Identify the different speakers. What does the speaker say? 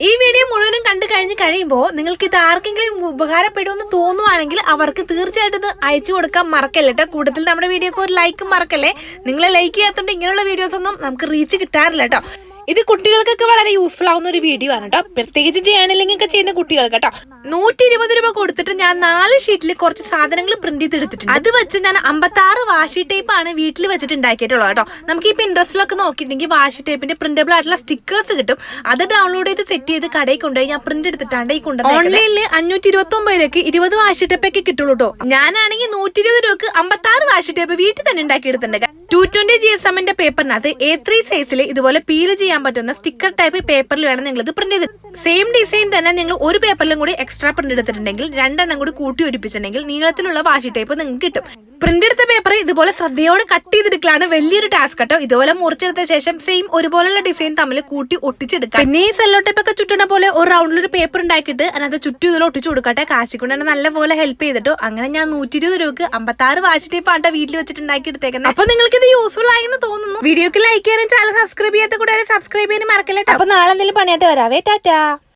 Speaker 1: ഈ വീഡിയോ മുഴുവനും കണ്ടു കഴിഞ്ഞ് കഴിയുമ്പോൾ നിങ്ങൾക്ക് ഇത് ആർക്കെങ്കിലും ഉപകാരപ്പെടുമെന്ന് തോന്നുവാണെങ്കിൽ അവർക്ക് തീർച്ചയായിട്ടും ഇത് അയച്ചു കൊടുക്കാൻ മറക്കല്ലേ കേട്ടോ കൂട്ടത്തിൽ നമ്മുടെ വീഡിയോക്ക് ഒരു ലൈക്ക് മറക്കല്ലേ? നിങ്ങളെ ലൈക്ക് ചെയ്യാത്തതുകൊണ്ട് ഇങ്ങനെയുള്ള വീഡിയോസ് ഒന്നും നമുക്ക് റീച്ച് കിട്ടാറില്ല കേട്ടോ ഇത് കുട്ടികൾക്കൊക്കെ വളരെ യൂസ്ഫുൾ ആവുന്ന ഒരു വീഡിയോ ആണ് കേട്ടോ പ്രത്യേകിച്ച് ജേണലിംഗ് ഒക്കെ ചെയ്യുന്ന കുട്ടികൾക്ക് കേട്ടോ നൂറ്റി ഇരുപത് രൂപ കൊടുത്തിട്ട് ഞാൻ നാല് ഷീറ്റിൽ കുറച്ച് സാധനങ്ങൾ പ്രിന്റ് ചെയ്തെടുത്തിട്ടുണ്ട് അത് വെച്ച് ഞാൻ അമ്പത്തി ആറ് വാഷി ടേപ്പ് ആണ് വീട്ടിൽ വെച്ചിട്ട് ഉണ്ടാക്കിയിട്ടുള്ളത് കേട്ടോ. നമുക്ക് ഈ പിൻട്രസ്റ്റിലൊക്കെ നോക്കിയിട്ടുണ്ടെങ്കിൽ വാഷി ടേപ്പിന്റെ പ്രിന്റബിൾ ആയിട്ടുള്ള സ്റ്റിക്കേഴ്സ് കിട്ടും. അത് ഡൗൺലോഡ് ചെയ്ത് സെറ്റ് ചെയ്ത് കടയിൽ കൊണ്ടുപോയി ഞാൻ പ്രിന്റ് എടുത്തിട്ടാണ് ഈ കൊണ്ടുവന്നത് ഓൺലൈനിൽ അഞ്ഞൂറ്റി ഇരുപത്തി ഒമ്പത് രൂപയ്ക്ക് ഇരുപത് വാഷി ടേപ്പൊക്കെ കിട്ടുള്ളൂ കേട്ടോ ഞാനാണെങ്കിൽ നൂറ്റി ഇരുപത് രൂപക്ക് അമ്പത്തി ആറ് വാഷി ടേപ്പ് വീട്ടിൽ തന്നെ ഉണ്ടാക്കിയെടുത്തിട്ടുണ്ട്. ടു ട്വന്റി ജി എസ് എമ്മിന്റെ പേപ്പറിനകത്ത് എ ത്രീ സൈസിൽ ഇതുപോലെ പീൽ ചെയ്യാൻ പറ്റുന്ന സ്റ്റിക്കർ ടൈപ്പ് പേപ്പറിൽ വേണം നിങ്ങൾ ഇത് പ്രിന്റ് ചെയ്ത് സെയിം ഡിസൈൻ തന്നെ നിങ്ങൾ ഒരു പേപ്പറിലും കൂടി എക്സ്ട്രാ പ്രിന്റ് എടുത്തിട്ടുണ്ടെങ്കിൽ രണ്ടെണ്ണം കൂടി കൂട്ടി ഒരുപ്പിച്ചിട്ടുണ്ടെങ്കിൽ നീളത്തിലുള്ള വാഷി ടൈപ്പ് നിങ്ങൾക്ക് കിട്ടും. പ്രിന്റ് എടുത്ത പേപ്പർ ഇതുപോലെ ശ്രദ്ധയോടെ കട്ട് ചെയ്തെടുക്കലാണ് വലിയൊരു ടാസ്ക് കേട്ടോ. ഇതുപോലെ മുറിച്ചെടുത്ത ശേഷം സെയിം ഒരുപോലുള്ള ഡിസൈൻ തമ്മിൽ കൂട്ടി ഒട്ടിച്ചെടുക്കാം. പിന്നെ ഈ സെല്ലോ ടൈപ്പ് ഒക്കെ ചുറ്റുന്ന പോലെ ഒരു റൗണ്ടിൽ ഒരു പേപ്പർ ഉണ്ടാക്കിയിട്ട് അതിനകത്ത് ചുറ്റും ഇതിൽ ഒട്ടിച്ചു കൊടുക്കട്ടെ. കാശിക്കൊണ്ട് തന്നെ നല്ലപോലെ ഹെൽപ്പ് ചെയ്തിട്ടോ. അങ്ങനെ ഞാൻ നൂറ്റി ഇരുപത് രൂപക്ക് അമ്പത്തി ആറ് വാഷി ടൈപ്പ് ആണ്ട വീട്ടിൽ വെച്ചിട്ട് ഉണ്ടാക്കി എടുത്തേക്കുന്നത് അപ്പൊ നിങ്ങൾക്ക് ഇത് യൂസ്ഫുൾ ആയെന്ന് തോന്നുന്നു. വീഡിയോക്ക് ലൈക്ക് ചെയ്യാനും ചാനൽ സബ്സ്ക്രൈബ് ചെയ്യാത്ത കൂടെ സബ്സ്ക്രൈബ് ചെയ്യാനും മറക്കില്ല അപ്പൊ നാളെ എന്തെങ്കിലും പണിയായിട്ട് വരാവേ. ടാറ്റാ.